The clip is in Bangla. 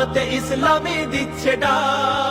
জামাতে ইসলামী দিচ্ছে ডাক।